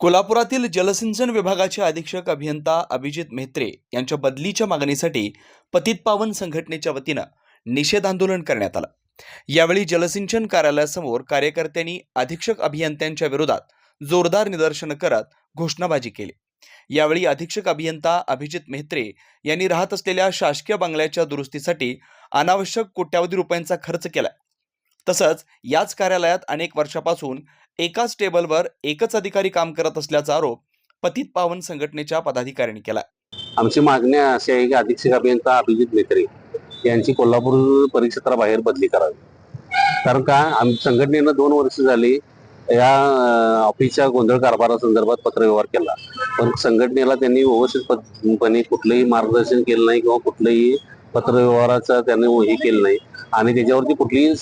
कोल्हापुरातील जलसिंचन विभागाचे अधीक्षक अभियंता अभिजित मेहत्रे यांच्या बदलीच्या मागणीसाठी पतित पावन संघटनेच्या वतीनं निषेध आंदोलन करण्यात आलं. यावेळी जलसिंचन कार्यालयासमोर कार्यकर्त्यांनी अधीक्षक अभियंत्यांच्या विरोधात जोरदार निदर्शनं करत घोषणाबाजी केली. यावेळी अधीक्षक अभियंता अभिजित मेहत्रे यांनी राहत असलेल्या शासकीय बंगल्याच्या दुरुस्तीसाठी अनावश्यक कोट्यावधी रुपयांचा खर्च केला तसंच याच कार्यालयात अनेक वर्षापासून एकाच टेबलवर एकच अधिकारी काम करत असल्याचा आरोप पतित पावन संघटनेच्या पदाधिकाऱ्यांनी केला. आमची मागणी अशी आहे की अधीक्षक अभियंता अभिजित मेत्रे यांची कोल्हापूर परिक्षेत्राबाहेर बदली करावी. कारण का आम संघटनेनं दोन वर्ष झाली या ऑफिसच्या गोंधळ कारभारासंदर्भात पत्रव्यवहार केला. पण संघटनेला त्यांनी व्यवस्थितपणे कुठलंही मार्गदर्शन केलं नाही किंवा कुठलंही पत्रव्यवहाराचा त्यांनी हे केलं नाही. आणि त्याच्यावरती कुठलीही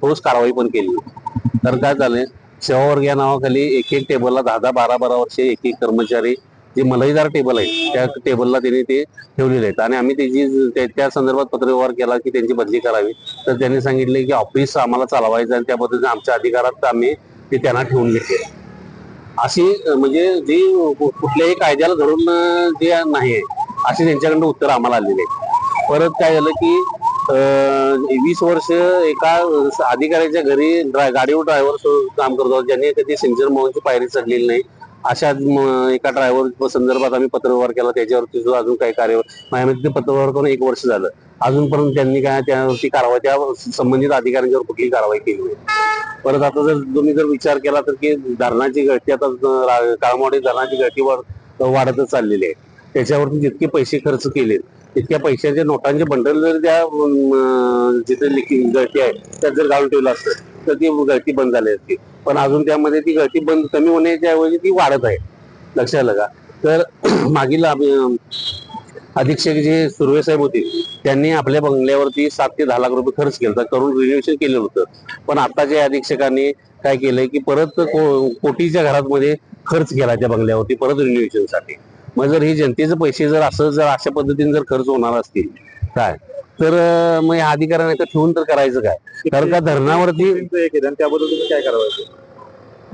ठोस कारवाई पण केली नाही. तर काय झालंय सेवावर्ग या नावाखाली एक एक टेबलला दहा दहा बारा बारा वर्षे एक एक कर्मचारी जे मलईदार टेबल आहे त्या टेबलला त्यांनी ते ठेवलेले आहेत. आणि आम्ही त्याची त्या- त्या संदर्भात पत्रव्यवहार केला की त्यांची बदली करावी. तर त्यांनी सांगितले की ऑफिस आम्हाला चालवायचं आणि त्या पद्धतीने आमच्या अधिकारात आम्ही ते त्यांना ठेवून घेतले अशी म्हणजे जी कु- कुठल्याही कायद्याला धरून जे नाही आहे अशी त्यांच्याकडनं उत्तर आम्हाला आलेली आहे परत काय झालं की वीस वर्ष एका अधिकाऱ्याच्या घरी ड्राय- गाडीवर ड्रायव्हर काम करतो ज्यांनी कधी सिंचन मोहनची पायरी चढलेली नाही. अशा एका ड्रायव्हर संदर्भात आम्ही पत्रव्यवहार केला. त्याच्यावरती सुद्धा अजून काही कार्य माझ्यामध्ये पत्रव्यवहार करून एक वर्ष झालं. अजूनपर्यंत त्यांनी काय त्यावरती कारवाई त्या संबंधित अधिकाऱ्यांच्यावर कुठली कारवाई केली नाही. परत आता जर तुम्ही जर विचार केला तर की धरणाची गळती आता काळमोडी धरणाची गळती वाढतच चाललेली आहे. त्याच्यावरती जितके पैसे खर्च केलेत इतक्या पैशाच्या नोटांचे बंडल जर त्या जिथे गळती आहे त्यात जर घालून ठेवलं असतं तर ती गळती बंद झाली असती. पण अजून त्यामध्ये ती गळती बंद कमी होण्याच्या ऐवजी ती वाढत आहे. लक्षात लगा तर मागील अधीक्षक जे सुर्वे साहेब होते त्यांनी आपल्या बंगल्यावरती सात ते दहा लाख रुपये खर्च केला करून रिन्युएशन केलं होतं. पण आताच्या अधीक्षकांनी काय केलंय की परत को- कोटीच्या घरात मध्ये खर्च केला त्या बंगल्यावरती परत रिन्युएशनसाठी. मग जर हे जनतेचे पैसे जर असं जर अशा पद्धतीने जर खर्च होणार असतील काय? तर मग या अधिकाऱ्यांना इथं ठेवून तर करायचं काय? कारण का धरणावरती त्याबद्दल तुम्ही काय करावं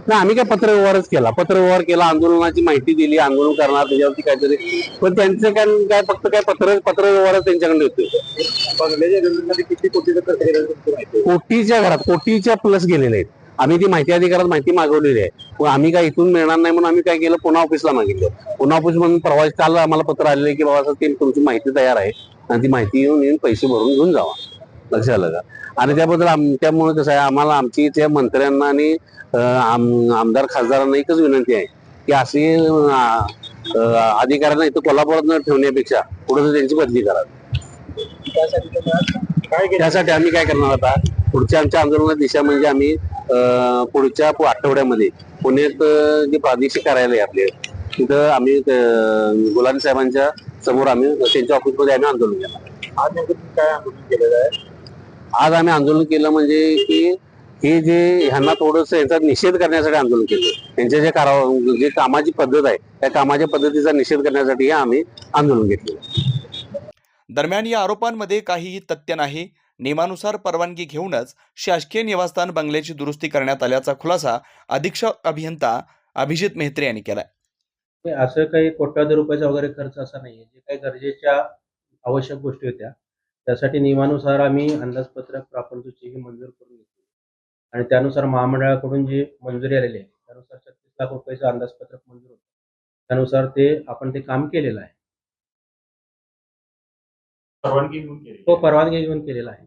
नाही आम्ही काय पत्रव्यवहारच केला. पत्रव्यवहार केला आंदोलनाची माहिती दिली आंदोलन करणार त्याच्यावरती काहीतरी. पण त्यांचं काय काय फक्त काय पत्र पत्रव्यवहारच त्यांच्याकडे होते? कोटीच्या घरात कोटीच्या प्लस गेलेले आहेत. आम्ही ती माहिती अधिकारात माहिती मागवलेली आहे. मग आम्ही काय इथून मिळणार नाही म्हणून आम्ही काय केलं? पुन्हा ऑफिसला मागितलं. पुन्हा ऑफिस म्हणून परवा काल आम्हाला पत्र आलेलं आहे की बाबा साहेब तुमची माहिती तयार आहे आणि ती माहिती येऊन येऊन पैसे भरून घेऊन जावा. लक्षात आलं का? आणि त्याबद्दल त्यामुळे कसं आहे आम्हाला आमची त्या मंत्र्यांना आणि आमदार खासदारांना एकच विनंती आहे की अशी अधिकाऱ्यांना इथं कोल्हापुरात न ठेवण्यापेक्षा पुढे त्यांची बदली करा. त्यासाठी आम्ही काय करणार आता? पुढच्या आमच्या आंदोलनात दिशा म्हणजे आम्ही पुढच्या आठवड्यामध्ये पुण्यात जे प्रादेशिक कार्यालय आहे आपले तिथं आम्ही गुलाबी साहेबांच्या समोर आम्ही त्यांच्या ऑफिसमध्ये आम्ही आंदोलन केलं. आज काय आंदोलन केलेलं आहे? आज आम्ही आंदोलन केलं म्हणजे की हे जे ह्यांना थोडस यांचा निषेध करण्यासाठी आंदोलन केलं. त्यांच्या जे कार जे कामाची पद्धत आहे त्या कामाच्या पद्धतीचा निषेध करण्यासाठी हे आम्ही आंदोलन घेतलं दरम्यान या आरोपांमध्ये काहीही तथ्य नाही. नियमानुसार परवानगी घेऊनच शासकीय निवासस्थान बंगल्याची दुरुस्ती करण्यात आल्याचा खुलासा अधीक्षक अभियंता अभिजित मेहत्रे यांनी केलाय. नाही, असं काही कोट्यावधी रुपयाचा वगैरे खर्च असा नाहीये. जे काही गरजेच्या आवश्यक गोष्टी होत्या त्यासाठी नियमानुसार आम्ही अंदाजपत्रक प्रापंचची मंजूर करून घेतली. आणि त्यानुसार महामंडळाकडून जी मंजुरी आलेली आहे त्यानुसार छत्तीस लाख रुपयाचं अंदाजपत्रक मंजूर होतं. त्यानुसार ते आपण ते काम केलेलं आहे. परवानगी घेऊन केली तो परवानगी घेऊन केलेला आहे.